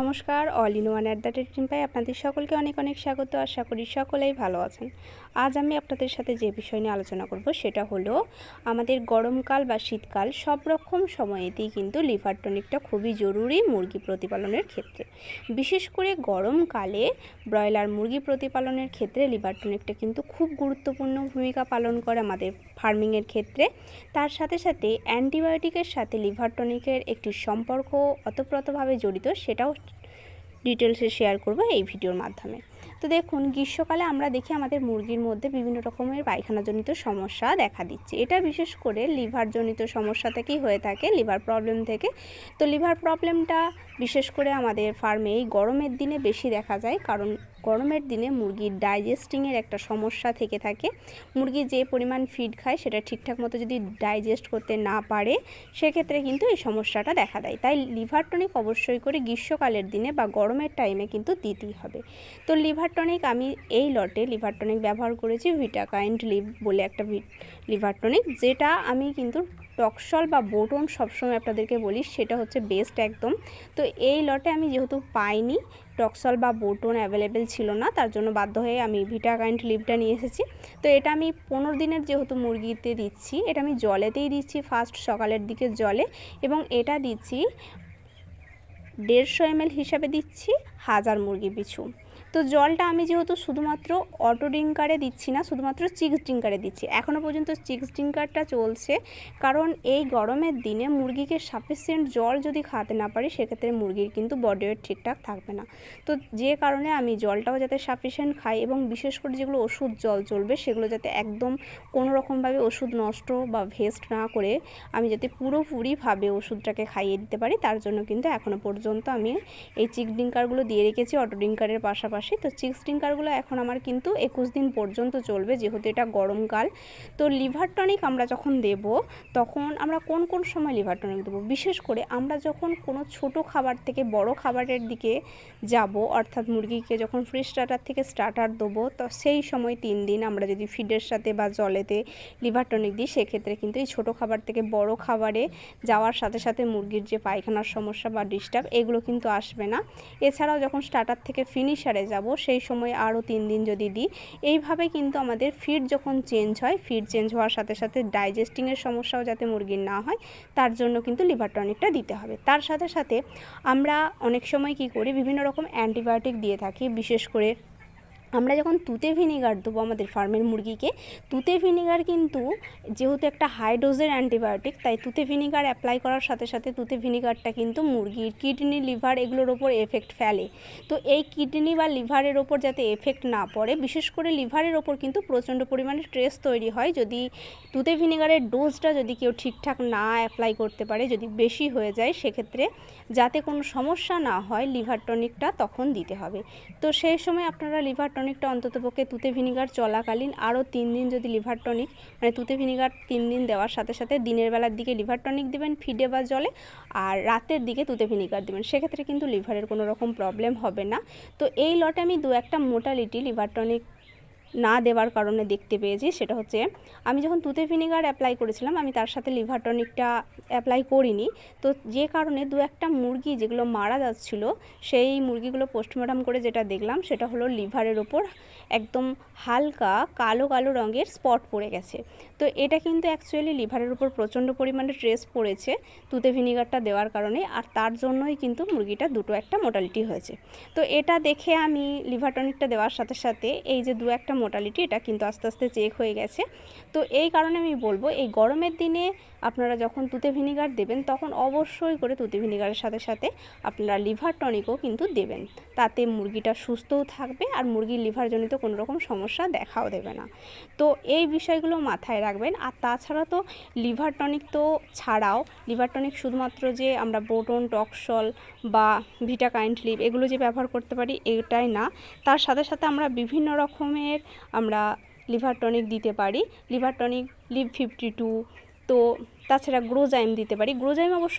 নমস্কার, all in one at the rate টিম্পাই আপনাদের সকলকে অনেক অনেক স্বাগত। আশা করি সকলেই ভালো আছেন। আজ আমি আপনাদের সাথে যে বিষয় নিয়ে আলোচনা করব সেটা হলো, আমাদের গরমকাল বা শীতকাল সব রকম সময়েতেই কিন্তু লিভার টনিকটা খুবই জরুরি মুরগি প্রতিপালনের ক্ষেত্রে। বিশেষ করে গরমকালে ব্রয়লার মুরগি প্রতিপালনের ক্ষেত্রে লিভার টনিকটা কিন্তু খুব গুরুত্বপূর্ণ ভূমিকা পালন করে আমাদের ফার্মিংয়ের ক্ষেত্রে। তার সাথে সাথে অ্যান্টিবায়োটিকের সাথে লিভার টনিকের একটি সম্পর্ক অতপ্রতভাবে জড়িত সেটাও ডিটেলসে শেয়ার করব এই ভিডিওর মাধ্যমে। তো দেখুন, গ্রীষ্মকালে আমরা দেখি আমাদের মুরগির মধ্যে বিভিন্ন রকমের পায়খানাজনিত সমস্যা দেখা দিচ্ছে। এটা বিশেষ করে লিভারজনিত সমস্যা থেকেই হয়ে থাকে, লিভার প্রবলেম থেকে। তো লিভার প্রবলেমটা বিশেষ করে আমাদের ফার্মে এই গরমের দিনে বেশি দেখা যায়, কারণ গরমের দিনে মুরগির ডাইজেস্টিংয়ের একটা সমস্যা থেকে থাকে। মুরগি যে পরিমাণ ফিড খায় সেটা ঠিকঠাক মতো যদি ডাইজেস্ট করতে না পারে, সেক্ষেত্রে কিন্তু এই সমস্যাটা দেখা দেয়। তাই লিভার টনিক অবশ্যই করে গ্রীষ্মকালের দিনে বা গরমের টাইমে কিন্তু দিতেই হবে। তো লিভার টনিক আমি এই লটে লিভার টনিক ব্যবহার করেছি ভিটাকাইন্ড লিভ বলে একটা লিভার টনিক, যেটা আমি কিন্তু টকসল বা বোটন সবসময় আপনাদেরকে বলি, সেটা হচ্ছে বেস্ট একদম। তো এই লটে আমি যেহেতু পাইনি, টক্সল বা বোটন অ্যাভেলেবেল ছিল না, তার জন্য বাধ্য হয়ে আমি ভিটা কাইন্ড লিপটা নিয়ে এসেছি। তো এটা আমি পনেরো দিনের যেহেতু মুরগিতে দিচ্ছি, এটা আমি জলেতেই দিচ্ছি ফার্স্ট সকালের দিকে জলে, এবং এটা দিচ্ছি দেড়শো এম হিসাবে দিচ্ছি হাজার মুরগি পিছু। তো জলটা আমি যেহেতু শুধুমাত্র অটো ড্রিঙ্কারে দিচ্ছি না, শুধুমাত্র চিক্স ড্রিঙ্কারে দিচ্ছি। এখনও পর্যন্ত চিক্স ড্রিঙ্কারটা চলছে, কারণ এই গরমের দিনে মুরগিকে সাফিসিয়েন্ট জল যদি খাওয়াতে না পারি, সেক্ষেত্রে মুরগির কিন্তু বডি ওয়েট ঠিকঠাক থাকবে না। তো যে কারণে আমি জলটাও যাতে সাফিসিয়েন্ট খাই এবং বিশেষ করে যেগুলো ওষুধ জল চলবে, সেগুলো যাতে একদম কোনো রকমভাবে ওষুধ নষ্ট বা ভেস্ট না করে আমি যাতে পুরোপুরিভাবে ওষুধটাকে খাইয়ে দিতে পারি, তার জন্য কিন্তু এখনও পর্যন্ত আমি এই চিক ড্রিঙ্কারগুলো দিয়ে রেখেছি অটো ড্রিঙ্কারের পাশাপাশি। পাশাপাশি তো চিক্স ড্রিঙ্কারগুলো এখন আমার কিন্তু একুশ দিন পর্যন্ত চলবে, যেহেতু এটা গরমকাল তো লিভার টনিক আমরা যখন দেব, তখন আমরা কোন কোন সময় লিভার টনিক দেবো? বিশেষ করে আমরা যখন কোনো ছোট খাবার থেকে বড় খাবারের দিকে যাব, অর্থাৎ মুরগিকে যখন ফ্রি স্টার্টার থেকে স্টার্টার দেবো, তো সেই সময় তিন দিন আমরা যদি ফিডের সাথে বা জলেতে লিভার টনিক দিই, সেক্ষেত্রে কিন্তু এই ছোটো খাবার থেকে বড় খাবারে যাওয়ার সাথে সাথে মুরগির যে পায়খানার সমস্যা বা ডিস্টার্ব এগুলো কিন্তু আসবে না। এছাড়াও যখন স্টার্টার থেকে ফিনিশারে যাব, সেই সময় আরও তিন দিন যদি দিই। এইভাবে কিন্তু আমাদের ফিড যখন চেঞ্জ হয় ফিড চেঞ্জ হওয়ার সাথে সাথে ডাইজেস্টিংয়ের সমস্যাও যাতে মুরগির না হয়, তার জন্য কিন্তু লিভার টনিকটা দিতে হবে। তার সাথে সাথে আমরা অনেক সময় কি করি, বিভিন্ন রকম অ্যান্টিবায়োটিক দিয়ে থাকি, বিশেষ করে আমরা যখন তুতে ভিনিগার দেবো আমাদের ফার্মের মুরগিকে, তুতে ভিনিগার কিন্তু যেহেতু একটা হাই ডোজের অ্যান্টিবায়োটিক তাই তুতে ভিনিগার অ্যাপ্লাই করার সাথে সাথে তুতে ভিনিগারটা কিন্তু মুরগির কিডনি লিভার এগুলোর ওপর এফেক্ট ফেলে। তো এই কিডনি বা লিভারের ওপর যাতে এফেক্ট না পড়ে, বিশেষ করে লিভারের ওপর কিন্তু প্রচণ্ড পরিমাণে স্ট্রেস তৈরি হয় যদি তুতে ভিনিগারের ডোজটা যদি কেউ ঠিকঠাক না অ্যাপ্লাই করতে পারে, যদি বেশি হয়ে যায়, সেক্ষেত্রে যাতে কোনো সমস্যা না হয় লিভার টনিকটা তখন দিতে হবে। তো সেই সময় আপনারা লিভার টনিকটা অন্ততপক্ষে তুতে ভিনিগার চলাকালীন আরও তিন দিন যদি লিভার টনিক মানে তুতে ভিনিগার তিন দিন দেওয়ার সাথে সাথে দিনের বেলার দিকে লিভার টনিক দেবেন ফিডে বা জলে, আর রাতের দিকে তুতে ভিনিগার দেবেন। সেক্ষেত্রে কিন্তু লিভারের কোনো রকম প্রবলেম হবে না। তো এই লটে আমি দু একটা মোটালিটি লিভার টনিক না দেওয়ার কারণে দেখতে পেয়েছি, সেটা হচ্ছে আমি যখন তুতে ভিনেগার অ্যাপ্লাই করেছিলাম, আমি তার সাথে লিভার টনিকটা অ্যাপ্লাই করিনি। তো যে কারণে দু একটা মুরগি যেগুলো মারা যাচ্ছিল, সেই মুরগিগুলো পোস্টমর্টম করে যেটা দেখলাম, সেটা হলো লিভারের ওপর একদম হালকা কালো কালো রঙের স্পট পড়ে গেছে। তো এটা কিন্তু অ্যাকচুয়ালি লিভারের উপর প্রচণ্ড পরিমাণে স্ট্রেস পড়েছে তুতে ভিনিগারটা দেওয়ার কারণে, আর তার জন্যই কিন্তু মুরগিটা দুটো একটা মোটালিটি হয়েছে। তো এটা দেখে আমি লিভার টনিকটা দেওয়ার সাথে সাথে এই যে দু একটা মোটালিটি, এটা কিন্তু আস্তে আস্তে চেক হয়ে গেছে। তো এই কারণে আমি বলব, এই গরমের দিনে আপনারা যখন তুতে ভিনিগার দেবেন, তখন অবশ্যই করে তুতে ভিনিগারের সাথে সাথে আপনারা লিভার টনিকও কিন্তু দেবেন। তাতে মুরগিটা সুস্থও থাকবে আর মুরগির লিভারজনিত কোনো রকম সমস্যা দেখাও দেবে না। তো এই বিষয়গুলো মাথায় রাখবেন। আর তাছাড়া তো লিভার টনিক তো ছাড়াও, লিভার টনিক শুধুমাত্র যে আমরা বোটন টকসল বা ভিটা কাইন্ড লিভ এগুলো যে ব্যবহার করতে পারি, এটাই না। তার সাথে সাথে আমরা বিভিন্ন রকমের আমরা লিভার টনিক দিতে পারি, liver tonic Liv fifty two, তো তাছাড়া গ্রোজাইম দিতে পারি। গ্রোজাইম অবশ্য